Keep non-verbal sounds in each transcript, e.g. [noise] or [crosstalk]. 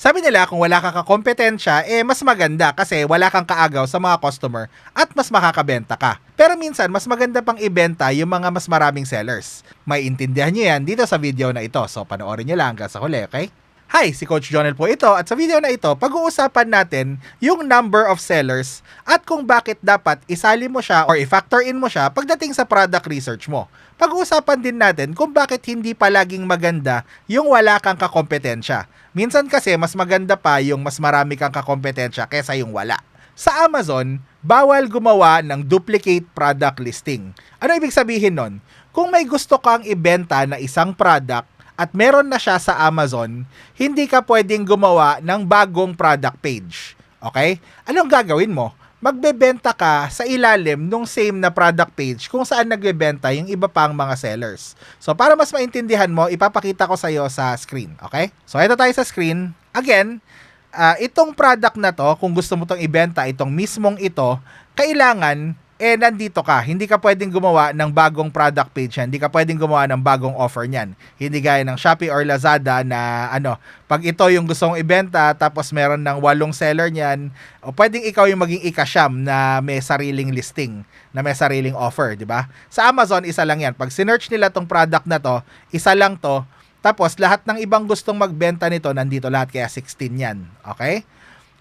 Sabi nila kung wala kang kakompetensya, eh mas maganda kasi wala kang kaagaw sa mga customer at mas makakabenta ka. Pero minsan, mas maganda pang ibenta yung mga mas maraming sellers. May intindihan nyo yan dito sa video na ito. So, panoorin nyo lang hanggang sa huli, okay? Hi, si Coach Jonel po ito at sa video na ito, pag-uusapan natin yung number of sellers at kung bakit dapat isali mo siya or i-factor in mo siya pagdating sa product research mo. Pag-uusapan din natin kung bakit hindi palaging maganda yung wala kang kakompetensya. Minsan kasi mas maganda pa yung mas marami kang kakompetensya kesa yung wala. Sa Amazon, bawal gumawa ng duplicate product listing. Ano ibig sabihin nun? Kung may gusto kang ibenta na isang product at meron na siya sa Amazon, hindi ka pwedeng gumawa ng bagong product page. Okay? Anong gagawin mo? Magbebenta ka sa ilalim nung same na product page kung saan nagbebenta yung iba pang mga sellers. So, para mas maintindihan mo, ipapakita ko sa iyo sa screen. Okay? So, ito tayo sa screen. Again, uh, itong product na to, kung gusto mo itong ibenta, itong mismong ito, kailangan eh nandito ka. Hindi ka pwedeng gumawa ng bagong product page yan. Hindi ka pwedeng gumawa ng bagong offer niyan. Hindi gaya ng Shopee or Lazada na ano, pag ito yung gusto mong ibenta tapos meron ng walong seller niyan, o pwedeng ikaw yung maging ikasyam na may sariling listing, na may sariling offer, di ba? Sa Amazon, isa lang yan. Pag sinearch nila tong product na to, isa lang to, tapos lahat ng ibang gustong magbenta nito, nandito lahat kaya 16 yan. Okay?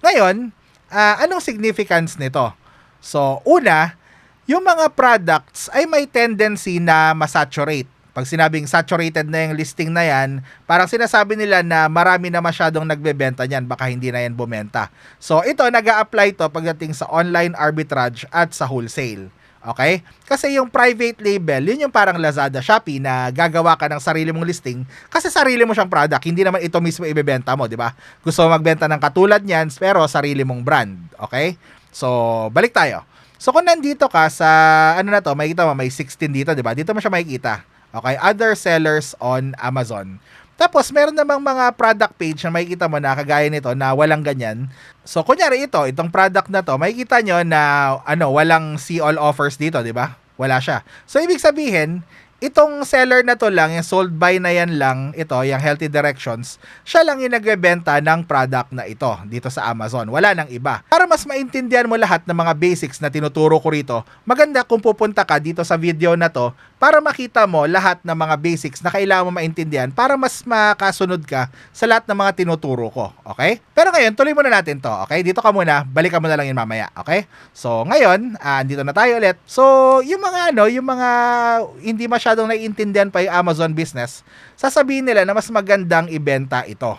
Ngayon, uh, anong significance nito? So, una, yung mga products ay may tendency na masaturate. Pag sinabing saturated na yung listing na yan, parang sinasabi nila na marami na masyadong nagbebenta niyan, baka hindi na yan bumenta. So ito, nag apply to pagdating sa online arbitrage at sa wholesale. Okay? Kasi yung private label, yun yung parang Lazada, Shopee na gagawa ka ng sarili mong listing kasi sarili mo siyang product, hindi naman ito mismo ibebenta mo, di ba? Gusto mo magbenta ng katulad niyan pero sarili mong brand. Okay? So, balik tayo. So kung nandito ka sa ano na to, makikita mo may 16 dito, 'di ba? Dito mo siya makikita. Okay, other sellers on Amazon. Tapos meron namang mga product page na makikita mo na kagaya nito na walang ganyan. So kunyari ito, itong product na to, makikita nyo na ano, walang see all offers dito, 'di ba? Wala siya. So ibig sabihin, itong seller na to lang, yung sold by na yan lang, ito, yung Healthy Directions, siya lang yung nagbebenta ng product na ito dito sa Amazon. Wala nang iba. Para mas maintindihan mo lahat ng mga basics na tinuturo ko rito, maganda kung pupunta ka dito sa video na to para makita mo lahat ng mga basics na kailangan mo maintindihan para mas makasunod ka sa lahat ng mga tinuturo ko. Okay? Pero ngayon, tuloy muna natin to. Okay? Dito ka muna. Balikan mo na lang yun mamaya. Okay? So, ngayon, uh, andito na tayo ulit. So, yung mga ano, yung mga hindi masyadong naiintindihan pa yung Amazon business, sasabihin nila na mas magandang ibenta ito.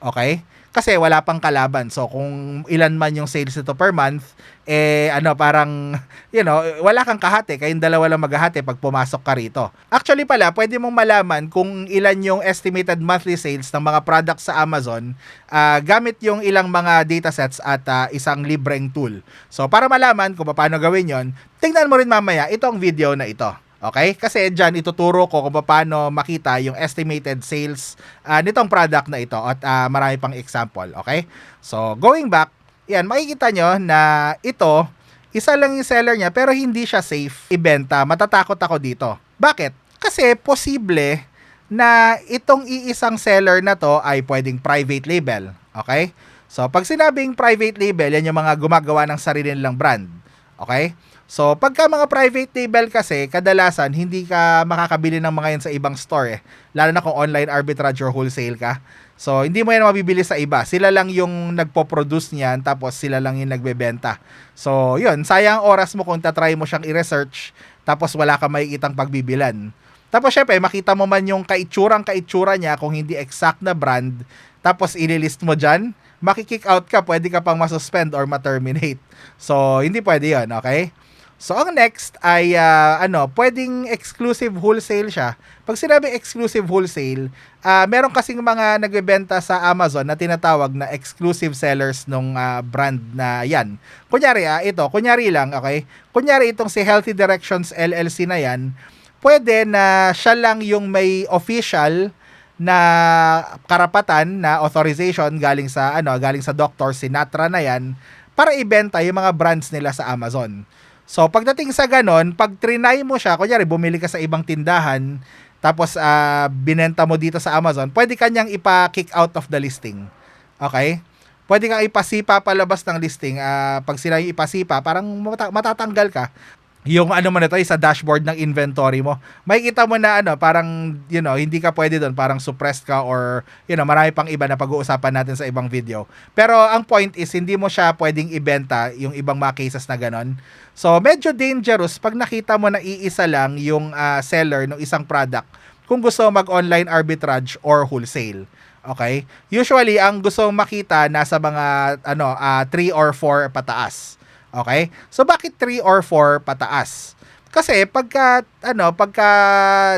Okay? kasi wala pang kalaban. So kung ilan man yung sales nito per month, eh ano parang [laughs] you know, wala kang kahati, kayong dalawa lang maghahati pag pumasok ka rito. Actually pala, pwede mong malaman kung ilan yung estimated monthly sales ng mga products sa Amazon uh, gamit yung ilang mga datasets at uh, isang libreng tool. So para malaman kung paano gawin yon, tingnan mo rin mamaya itong video na ito. Okay? Kasi dyan ituturo ko kung paano makita yung estimated sales uh, nitong product na ito at uh, marami pang example. Okay? So, going back, yan, makikita nyo na ito, isa lang yung seller niya pero hindi siya safe ibenta. Matatakot ako dito. Bakit? Kasi posible na itong iisang seller na to ay pwedeng private label. Okay? So, pag sinabing private label, yan yung mga gumagawa ng sarili nilang brand. Okay? So, pagka mga private label kasi, kadalasan hindi ka makakabili ng mga yan sa ibang store eh. Lalo na kung online arbitrage or wholesale ka. So, hindi mo yan mabibili sa iba. Sila lang yung nagpo-produce niyan, tapos sila lang yung nagbebenta. So, yun, sayang oras mo kung tatry mo siyang i-research, tapos wala ka makikitang pagbibilan. Tapos syempre, makita mo man yung kaitsurang kaitsura niya kung hindi exact na brand, tapos ililist mo dyan, makikick out ka, pwede ka pang masuspend or ma-terminate. So, hindi pwede yun, okay? So, ang next ay, uh, ano, pwedeng exclusive wholesale siya. Pag sinabi exclusive wholesale, uh, meron kasing mga nagbebenta sa Amazon na tinatawag na exclusive sellers nung uh, brand na yan. Kunyari, uh, ito, kunyari lang, okay? Kunyari itong si Healthy Directions LLC na yan, pwede na siya lang yung may official na karapatan na authorization galing sa ano galing sa doctor Sinatra na yan para ibenta yung mga brands nila sa Amazon. So, pagdating sa ganon, pag trinay mo siya, kunyari, bumili ka sa ibang tindahan, tapos uh, binenta mo dito sa Amazon, pwede kanyang ipa-kick out of the listing. Okay? Pwede kang ipasipa palabas ng listing. ah, pag sila yung ipasipa, parang mata- matatanggal ka. Yung ano mo na to, sa dashboard ng inventory mo. Makikita mo na ano, parang, you know, hindi ka pwede doon, parang suppressed ka or, you know, marami pang iba na pag-uusapan natin sa ibang video. Pero ang point is, hindi mo siya pwedeng ibenta yung ibang mga cases na ganon. So, medyo dangerous pag nakita mo na iisa lang yung ah, seller ng isang product kung gusto mag-online arbitrage or wholesale. Okay? Usually, ang gusto makita nasa mga ano, 3 or 4 pataas. Okay? So bakit 3 or 4 pataas? Kasi pagka ano, pagka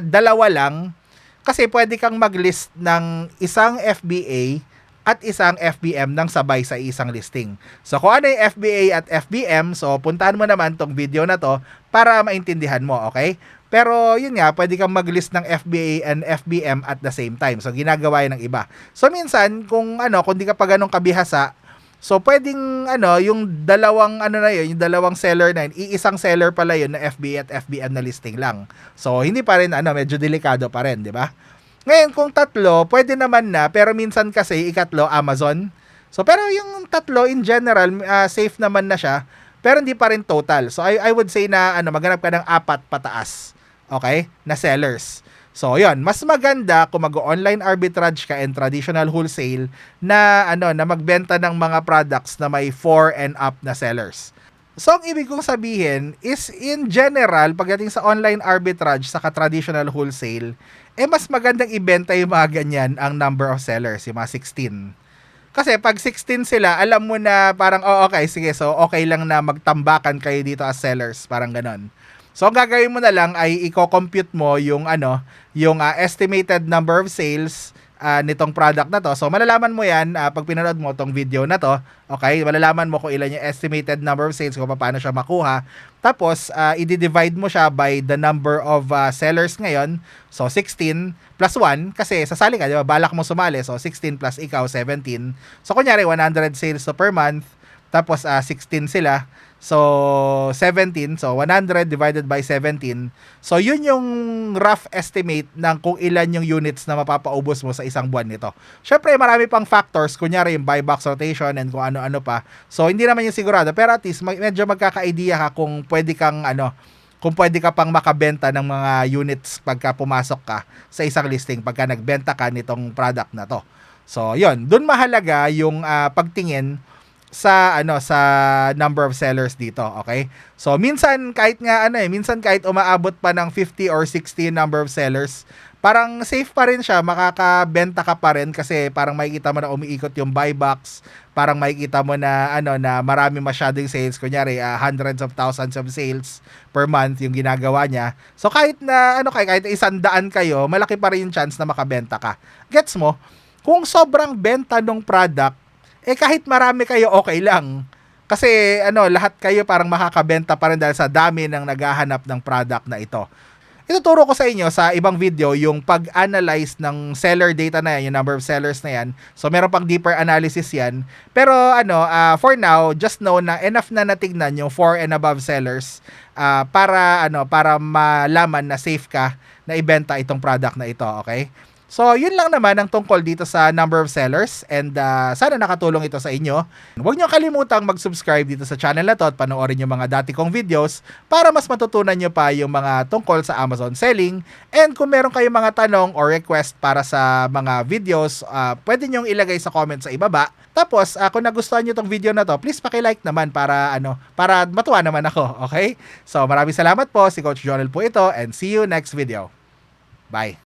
dalawa lang kasi pwede kang mag-list ng isang FBA at isang FBM ng sabay sa isang listing. So kung ano yung FBA at FBM, so puntahan mo naman tong video na to para maintindihan mo, okay? Pero yun nga, pwede kang mag-list ng FBA and FBM at the same time. So ginagawa yun ng iba. So minsan, kung ano, kung di ka pa ganun kabihasa, So pwedeng ano, yung dalawang ano na yun, yung dalawang seller na yun, iisang seller pala yun na FB at FBM na listing lang. So hindi pa rin ano, medyo delikado pa rin, di ba? Ngayon kung tatlo, pwede naman na, pero minsan kasi ikatlo Amazon. So pero yung tatlo in general, ah, safe naman na siya, pero hindi pa rin total. So I, I would say na ano, maghanap ka ng apat pataas. Okay? Na sellers. So, yun, mas maganda kung mag-online arbitrage ka and traditional wholesale na ano na magbenta ng mga products na may 4 and up na sellers. So, ang ibig kong sabihin is in general, pagdating sa online arbitrage sa traditional wholesale, eh mas magandang ibenta yung mga ganyan ang number of sellers, yung mga 16. Kasi pag 16 sila, alam mo na parang, oh okay, sige, so okay lang na magtambakan kayo dito as sellers, parang ganon. So ang gagawin mo na lang ay i-compute mo yung ano, yung ah, estimated number of sales ah, nitong product na to. So malalaman mo 'yan ah, pag pinanood mo tong video na to. Okay? Malalaman mo kung ilan yung estimated number of sales kung paano siya makuha. Tapos ah, i-divide mo siya by the number of ah, sellers ngayon. So 16 plus 1 kasi sasali ka, 'di ba? Balak mo sumali. So 16 plus ikaw 17. So kunyari 100 sales per month. Tapos ah, 16 sila. So 17, so 100 divided by 17. So yun yung rough estimate ng kung ilan yung units na mapapaubos mo sa isang buwan nito. Syempre marami pang factors, kunyari yung buy box rotation and kung ano-ano pa. So hindi naman yung sigurado, pero at least medyo magkaka-idea ka kung pwede kang ano, kung pwede ka pang makabenta ng mga units pagka pumasok ka sa isang listing pagka nagbenta ka nitong product na to. So, yun, doon mahalaga yung ah, pagtingin sa ano sa number of sellers dito, okay? So minsan kahit nga ano eh, minsan kahit umaabot pa ng 50 or 60 number of sellers, parang safe pa rin siya, makakabenta ka pa rin kasi parang makikita mo na umiikot yung buy box, parang makikita mo na ano na marami masyadong sales, kunyari ah, hundreds of thousands of sales per month yung ginagawa niya. So kahit na ano kahit, kahit isang daan kayo, malaki pa rin yung chance na makabenta ka. Gets mo? Kung sobrang benta ng product, eh kahit marami kayo okay lang. Kasi ano, lahat kayo parang makakabenta pa rin dahil sa dami ng naghahanap ng product na ito. Ituturo ko sa inyo sa ibang video yung pag-analyze ng seller data na yan, yung number of sellers na yan. So meron pang deeper analysis yan. Pero ano, ah, for now, just know na enough na natignan yung 4 and above sellers ah, para ano, para malaman na safe ka na ibenta itong product na ito, okay? So, yun lang naman ang tungkol dito sa number of sellers and ah, sana nakatulong ito sa inyo. Huwag niyo kalimutang mag-subscribe dito sa channel na to at panoorin yung mga dati kong videos para mas matutunan niyo pa yung mga tungkol sa Amazon selling. And kung meron kayong mga tanong or request para sa mga videos, ah, pwede niyong ilagay sa comment sa ibaba. Tapos, ah, kung nagustuhan niyo tong video na to, please paki-like naman para ano, para matuwa naman ako, okay? So, maraming salamat po. Si Coach Jonel po ito and see you next video. Bye.